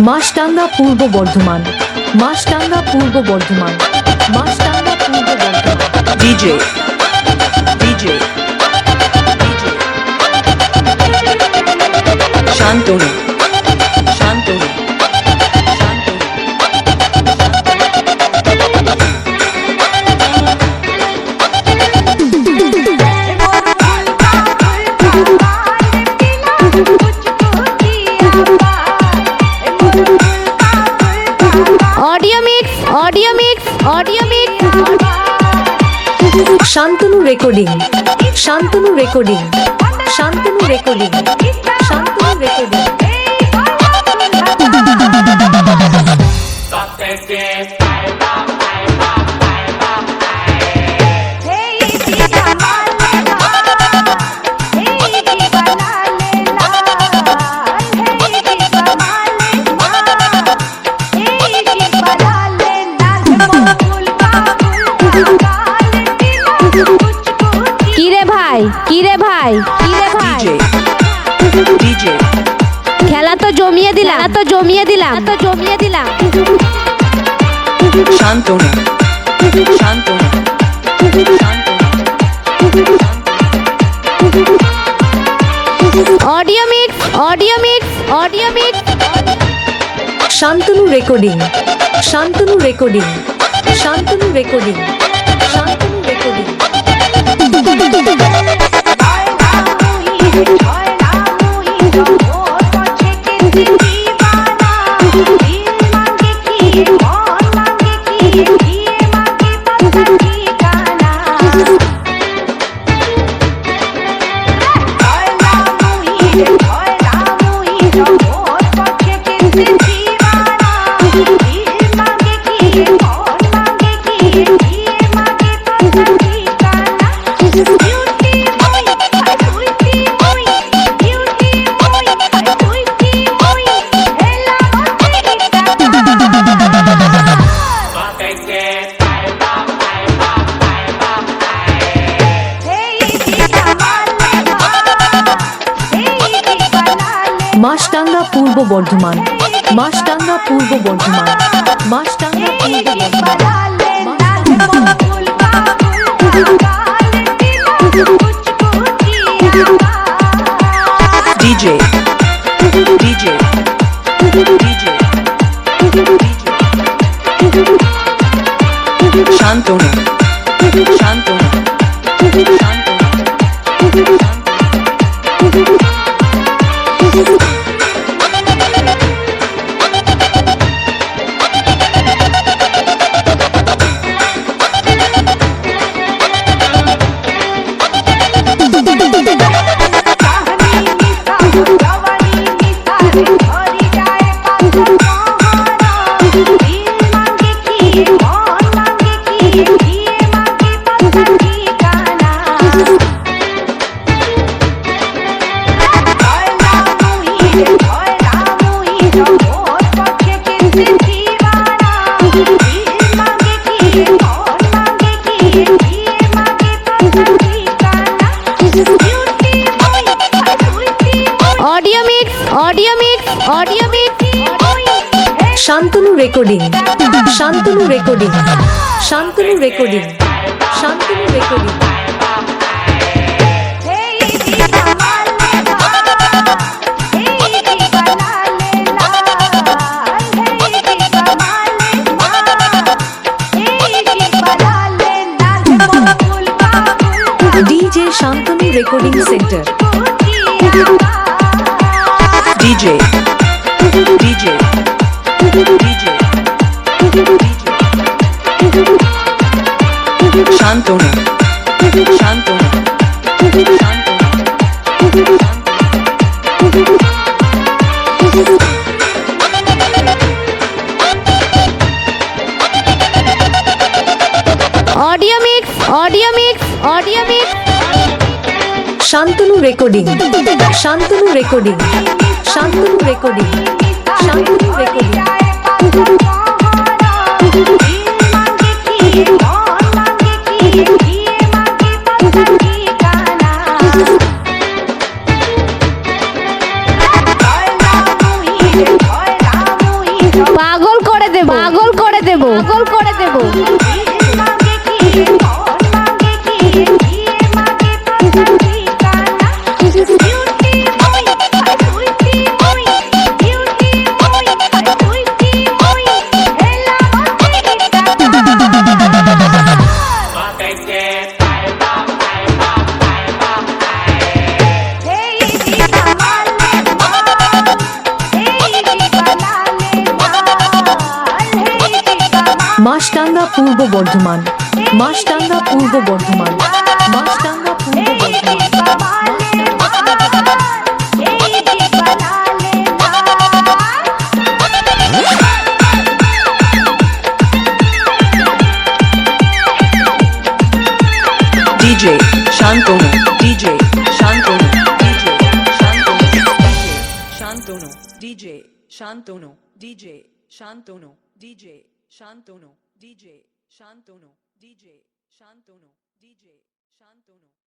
মাসটাঙ্গা Purba Bardhaman মাসটাঙ্গা Purba Bardhaman Mastanga Purba Bardhaman. DJ Shantanu Shantanu. Shantanu recording Shantanu recording Shantanu recording Shantanu recording খেলা তো জমিয়ে দিলাম। তো জমিয়ে দিলাম। তো জমিয়ে দিলাম। Shantanu. Shantanu. Audio meet audio meet audio meet Shantanu recording. Shantanu recording. Shantanu recording. Shantanu recording. মাসটাঙ্গা Purba Bardhaman মাসটাঙ্গা Purba Bardhaman মাসটাঙ্গা DJ DJ DJ Shantanu Shantanu audio mix audio mix audio Shantanu recording. Shantanu recording. Shantanu recording. Shantanu recording. DJ Shantanu recording centre. DJ DJ DJ Shantanu. Recording Shantanu recording Shantanu recording Shantanu recording. পাগল করে দেব। পাগল করে দেব। পাগল করে দেব। পূর্ব বর্ধমান মাসডাঙ্গা পূর্ব বর্ধমান মাসডাঙ্গা পূর্ব Bardhaman DJ Shantanu DJ Shantanu DJ Shantanu DJ Shantanu DJ Shantanu DJ Shantanu DJ Shantanu DJ Shantono DJ Shantono DJ Shantono.